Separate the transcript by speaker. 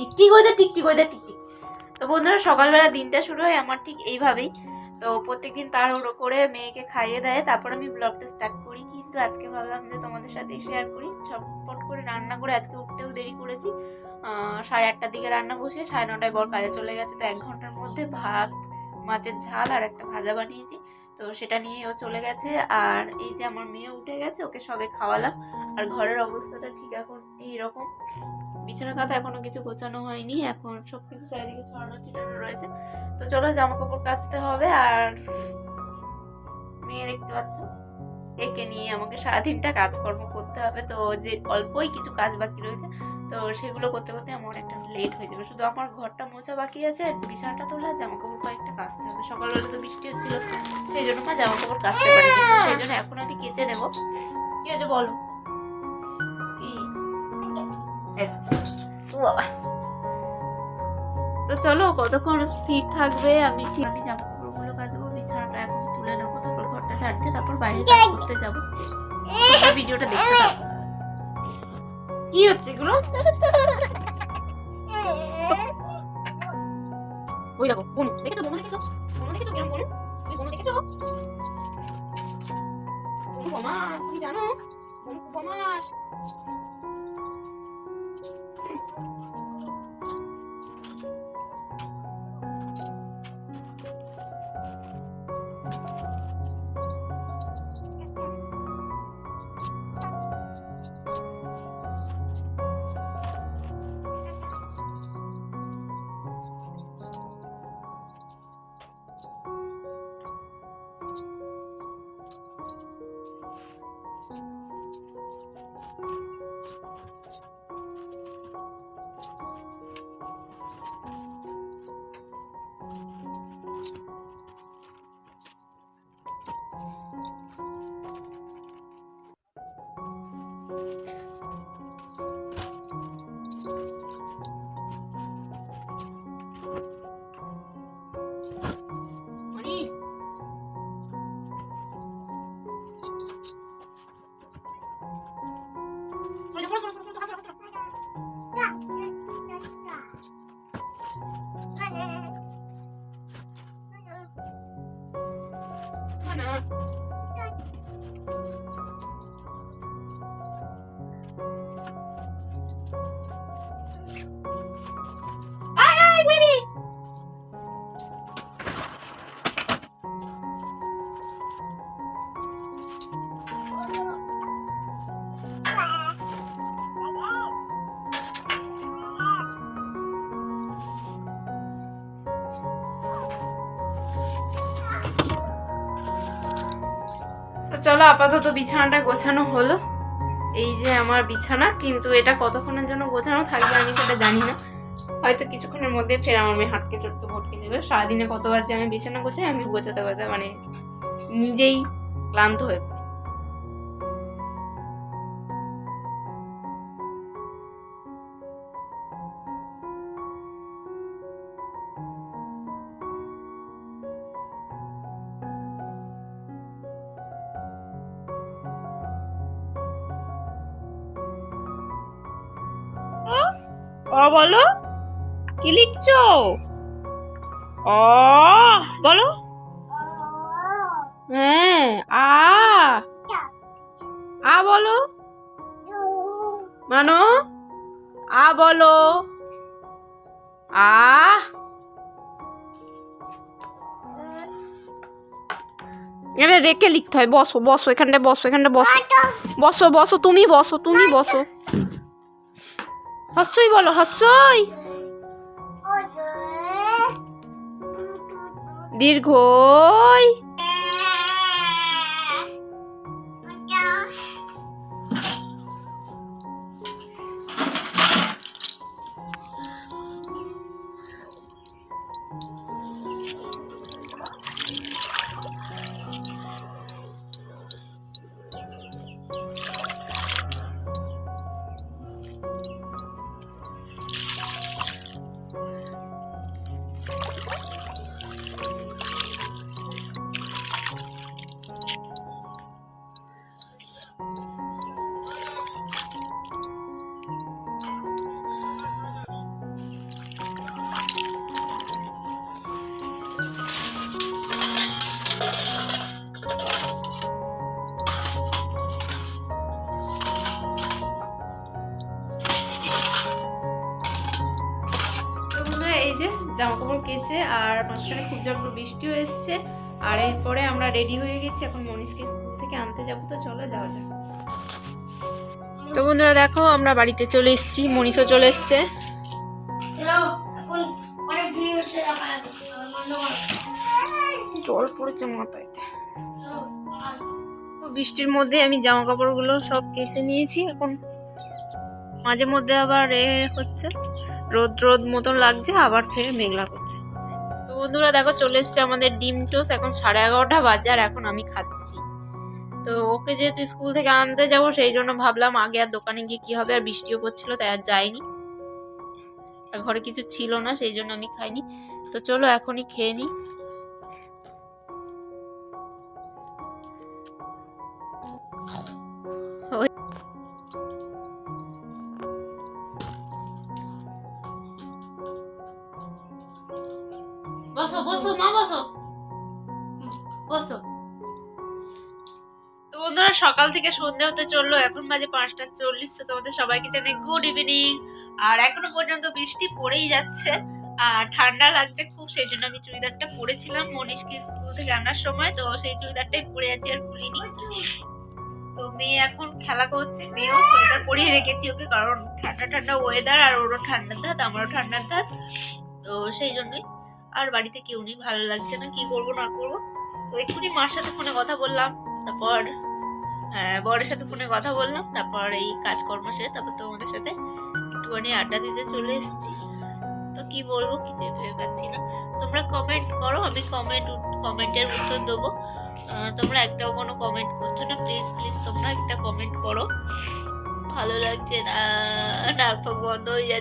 Speaker 1: টিকটিক হয়ে যায়, টিকটিক হয়ে যায়, টিকটিক। তো বন্ধুরা, সকালবেলা দিনটা শুরু হয় আমার ঠিক এইভাবেই। তো প্রত্যেকদিন তাড়াহুড়ো করে মেয়েকে খাইয়ে দেয়। তারপর আমি ব্লগটা স্টার্ট করি কিন্তু আজকে ভাবলাম যে তোমাদের সাথে শেয়ার করি। চটপট করে রান্না করে আজকে উঠতেও দেরি করেছি। সাড়ে আটটার দিকে রান্না বসে সাড়ে নটায় বর কাজে চলে গেছে। তো এক ঘণ্টার মধ্যে ভাত, মাছের ঝাল আর একটা ভাজা বানিয়েছি। তো সেটা নিয়ে ও চলে গেছে। আর এই যে আমার মেয়ে উঠে গেছে, ওকে সবে খাওয়ালাম। আর ঘরের অবস্থাটা ঠিক এখন এইরকম। বিছানা কাঁথা এখনও কিছু গোছানো হয়নি, এখন সব কিছু চারিদিকে ছড়ানো ছিটানো রয়েছে। তো চলো জামা কাপড় কাচতে হবে আর মেয়ে দেখতে পাচ্ছ, একে নিয়ে আমাকে সারাদিনটা কাজকর্ম করতে হবে। তো যে অল্পই কিছু কাজ বাকি রয়েছে, তো সেগুলো করতে করতে আমার একটা লেট হয়ে যাবে। শুধু আমার ঘরটা মোছা বাকি আছে, বিছানাটা তোলা জামা কাপড় কয়েকটা কাচতে হবে। সকালবেলা তো বৃষ্টি হচ্ছিল, সেই জন্য মা জামা কাপড় কাচতে পারি সেই জন্য এখন আমি কেচে নেব। কি হয়েছে বলো? তো চলো, কতক্ষণ স্থির থাকবে, আমি ঠিক আমি জামা কাপড়গুলো কাচবো, বিছানাটা এখন তুলে নেব, তারপর ঘরটা ছাড়তে, তারপর বাইরে কাজ যাব। ভিডিওটা দেখতে থাকো। কি হচ্ছে এগুলো? জানো? Thank you. চলো আপাতত বিছানাটা গোছানো হলো। এই যে আমার বিছানা, কিন্তু এটা কতক্ষণের জন্য গোছানো থাকবে আমি সেটা জানি না। হয়তো কিছুক্ষণের মধ্যে ফের আমার মেয়ে হাটকে চটকে ভটকে দেবে সারাদিনে কতবার যে আমি বিছানা গোছাই, আমি গোছাতে গোছাতে মানে নিজেই ক্লান্ত হয়ে
Speaker 2: অ, বলো। কি লিখছো? অ, বলো। হ্যাঁ আ। আ, বলো। মানো। আ, বলো। আ। এখানে রেখে লিখতে হয়। বসো বসো, এখানটায় বসো এখানটা বসো। বসো বসো, তুমি বসো তুমি বসো। হস্যই বলো হস্যই দীর্ঘই।
Speaker 1: আর মাঝখানে খুব জন্য বৃষ্টিও এসছে। আর এরপরে আমরা রেডি হয়ে গেছি এখন মনীষকে স্কুল থেকে আনতে যাব। তো চলো যাওয়া যাক। তো বন্ধুরা দেখো আমরা বাড়িতে চলে এসেছি মনীষও চলে এসছে।
Speaker 2: এখন অনেক ভিড় হচ্ছে আমার
Speaker 1: জল পড়েছে মাথায়। তো বৃষ্টির মধ্যে আমি জামা কাপড়গুলো সব কেচে নিয়েছি এখন মাঝে মধ্যে আবার এ হচ্ছে রোদ রোদ মতন লাগছে আবার ফের মেঘলা করছে। বন্ধুরা দেখো, চলে এসছে আমাদের ডিম টোস এখন সাড়ে এগারোটা বাজে আর এখন আমি খাচ্ছি। তো ওকে যেহেতু স্কুল থেকে আনতে যাব, সেই জন্য ভাবলাম আগে আর দোকানে গিয়ে কি হবে, আর বৃষ্টিও পড়ছিল, তাই আর যাইনি। আর ঘরে কিছু ছিল না, সেই জন্য আমি খাইনি। তো চলো, এখনই খেয়ে নিই বসো বসো, মা, বসো। বসো। তো বন্ধুরা, সকাল থেকে সন্ধে হতে চলল, এখন বাজে পাঁচটা চল্লিশ, তো তোমাদের সবাইকে জানাই গুড ইভিনিং আর এখনও পর্যন্ত বৃষ্টি পড়েই যাচ্ছে, আর ঠান্ডা লাগছে খুব, সেই জন্য আমি চুড়িদারটা পরেছিলাম মনীষকে স্কুল থেকে আনার সময়, তো সেই চুড়িদারটাই পরে আছি আর খুলিনি। তো মেয়ে এখন খেলা করছে, মেয়েও সোয়েটার পরিয়ে রেখেছি ওকে, কারণ ঠান্ডা ঠান্ডা ওয়েদার আর ওরও ঠান্ডার ধাত, আমারও ঠান্ডার ধাত, তো সেই জন্যই। আর বাড়িতে কেউ নেই ভালো লাগছে না, কি করব, না করব। তো এক্ষুনি মার সাথে ফোনে কথা বললাম, তারপর হ্যাঁ বরের সাথে ফোনে কথা বললাম, তারপর এই কাজকর্ম সেরে তারপর তোমাদের সাথে একটুখানি আড্ডা দিতে চলে এসেছি। তো কি বলব কিছু ভেবে পাচ্ছি না। তোমরা কমেন্ট করো, আমি কমেন্ট কমেন্টের উত্তর দেবো। তোমরা একটাও কোনো কমেন্ট করছ না প্লিজ প্লিজ তোমরা একটা কমেন্ট করো। ভালো লাগছে না ফাক বন্ধ হয়ে যাচ্ছে।